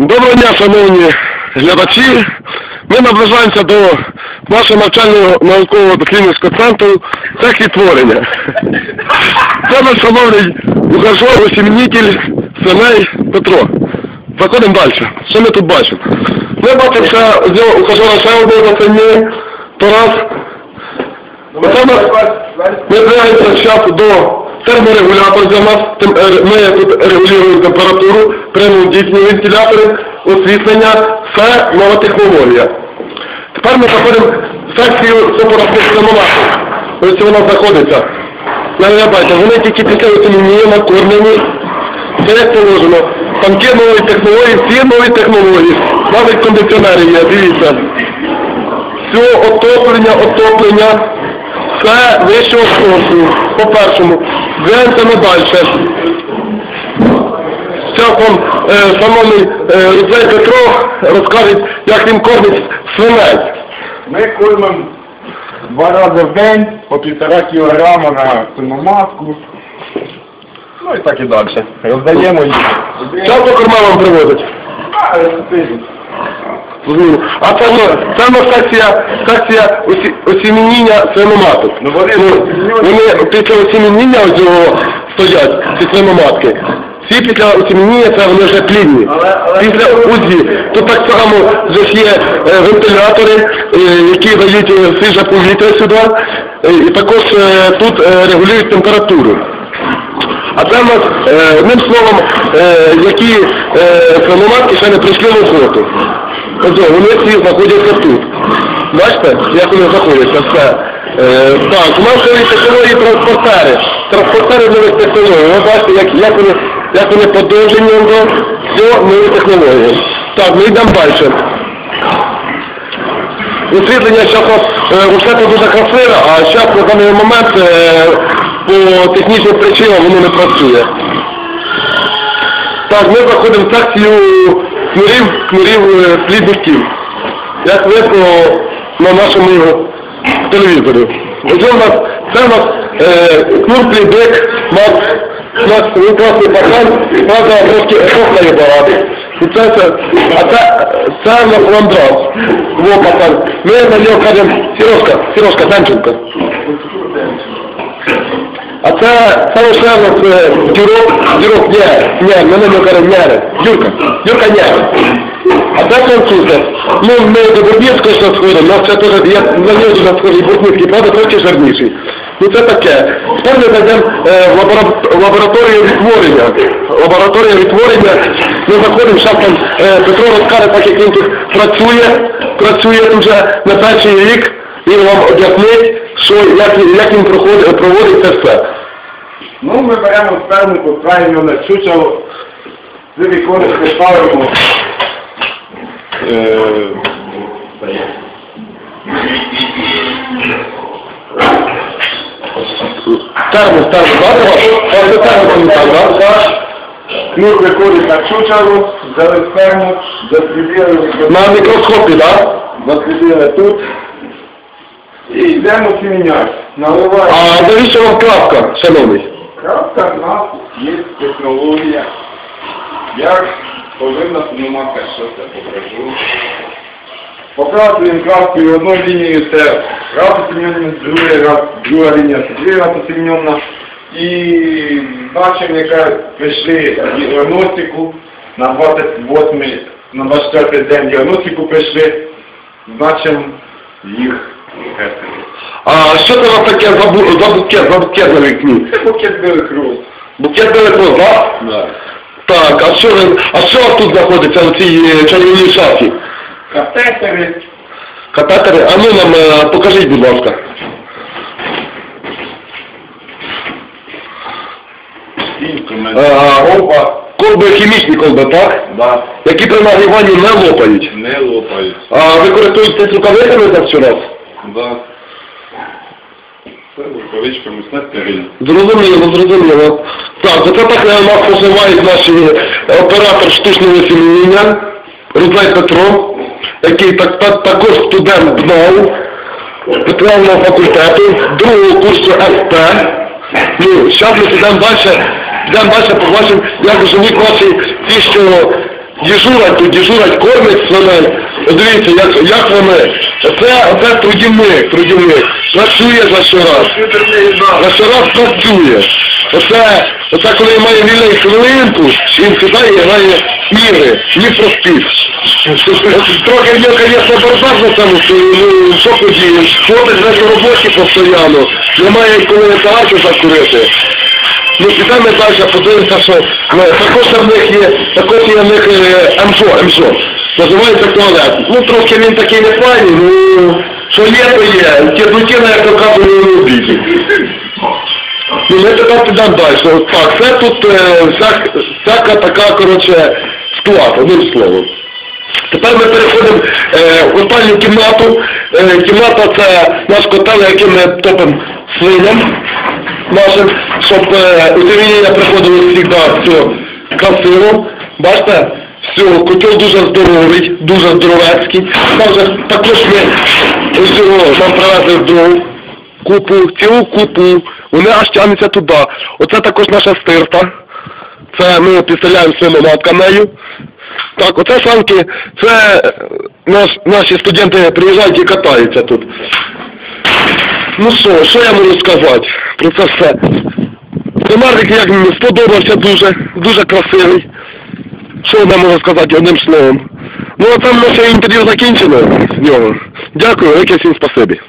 Доброго дня, шановні глядачі. Ми наближаємося до нашого навчального наукового дослідницького центру «Технітворення». Це наш шановний ухажер, осімнітель Семей Петро. Заходимо далі. Що ми тут бачимо? Ми бачимо ще ухажера ще одного це Тарас. Ми, ми зараз до терморегулятора для нас. Е, Ми тут регулюємо температуру, приймемо дійсні вентилятори, освітлення, все нова технологія. Тепер ми заходимо в секцію сопоростихномату. Ось вона знаходиться. Я бачите, вони тільки після оцінення накормлені. Це як положено. Танки нової технології, всі нові технології. Навіть кондиціонери є, дивіться. Все, отоплення, отоплення. Все вищого сорту, по-першому. Двигаємося далі. Вам, е, шановний е, Рудзей Петро розкаже, як він кормить свинець. Ми кормимо два рази в день по півтора кілограма на свиноматку. Ну і так і далі. Роздаємо їх. Часто корма вам приводять? А. Зрозуміло. А це, ну, це ну, секція, секція осі, осіміння свиноматок. Ну, вони- вони після осіміння цього стоять, ці свиноматки. Всі після осіміння це вони вже плідні. Але- але- Після УЗІ. Тут так само вже ж є е, вентилятори, е, які дають е, свіже повітря сюди. Е, і також е, тут е, регулюють температуру. А це одним словом, е, які е, ще не прийшли в охоту. Тобто вони всі знаходяться тут. Бачите, як вони знаходяться, все. Е, так, у нас нові технології транспортери. Транспортери нових технологій. Ви бачите, як, як вони, як вони подовжені, все нові технології. Так, ми йдемо далі. Освітлення зараз е, це дуже красиве, а зараз на даний момент е, по технічним причинам воно не працює. Так, ми заходимо в секцію кнурів, кнурів е, плідників. Як видно на нашому телевізорі. Ось у нас, це у нас е, кнур плідник, Макс, у нас класний пахан, правда, трошки епохної багато. І це, це, а це, це в нас ландрас. Во пахан. Ми на нього кажемо Сірошка, Сірошка, Демченко. А це, це лише в е, дюрок, дюрок, ні, ні, на нього кажемо Няре, Юрка, Юрка Няре. А це французи. Ну, ми до Бурбівського ще сходимо, нас це теж, я на нього дуже схожий Бурбівський, правда, трохи жирніший. Ну це таке. Тепер ми зайдемо е, в лабораторію відтворення. Лабораторія відтворення. Ми заходимо, зараз там е, Петро розкаже, так як він тут працює, працює вже на перший рік, він вам об'яснить, що, як, він- як він проходить, проводить це все. Ну, ми беремо сперму, постраюємо на чучело, з віконечко ставимо. Е, Термос, так? Кнур виходить на чучело, взяли сперму, дослідили, На мікроскопі, так? дослідили тут. І йдемо сіміняти. Наливаємо. А навіщо вам крапка, шановний? Крапка в нас є технологія. Як повинна знімати, що це покажу. Показуємо краскою одною лінією це раз осіньонна, другий раз, друга лінія це другий раз осіньонна. І бачимо, яка прийшли діагностику на 28 на 24 день діагностику прийшли, значимо їх. А що це у вас таке за, бу- за букет, за букет на вікні? Це букет білих роз. Букет далеко, так? Да. Так, а що, а що у вас тут знаходиться в цій е, чарівній шафі? Катетери. Катетери? А ну нам е, покажіть, будь ласка. Е, Опа. Колби хімічні колби, так? Да. Які при нагріванні не лопають. Не лопають. А ви користуєтесь рукавицями за всю Це рукавичками все стерильно. Зрозуміло, зрозуміло. Так, оце так е, нас називають наші е, оператор штучного осіння, Рудзай Петро, який так, так, також студент БНАУ, Петрівного факультету, другого курсу СП. Ну, зараз ми підемо далі, підемо далі, побачимо, як живуть наші ті, що дежурять, тут дежурять, кормять свиней. Дивіться, як, як вони. Це, це трудівник, трудівник. Працює за щораз. За щораз працює. Оце, оце коли має вільну хвилинку, він сідає і грає ігри, не простив. Трохи в нього, звісно, бардак на цьому, що ну, що подієш, ходить на роботі постійно, немає коли тараки закурити. Ну, підемо далі, подивимося, що ну, також в них є, також є в них е, МСО, МСО. Називається туалет. Ну, трошки він такий не файний, ну, що є, то є. Тєднутіна, як то кажуть, не обіді. Ну, ми тепер підемо далі. Так, це тут е, всяк, всяка така, коротше, склад, одним словом. Тепер ми переходимо е, в останню кімнату. Е, кімната це наш котел, який ми топимо свиням нашим, щоб е, утеміння приходило завжди все красиво. Бачите? Все, котел дуже здоровий, дуже здоровецький. Там же також ми ось нам привезли дров, купу, цілу купу, вони аж тягнуться туди. Оце також наша стирта. Це ми підселяємо своїми матками. Так, оце санки, це е, наш, наші студенти приїжджають і катаються тут. Ну що, що я можу сказати про це все? Комарник як мені сподобався дуже, дуже красивий. Що я можу сказати одним словом? Ну а там наше інтерв'ю закінчено з нього. Дякую, велике всім спасибі.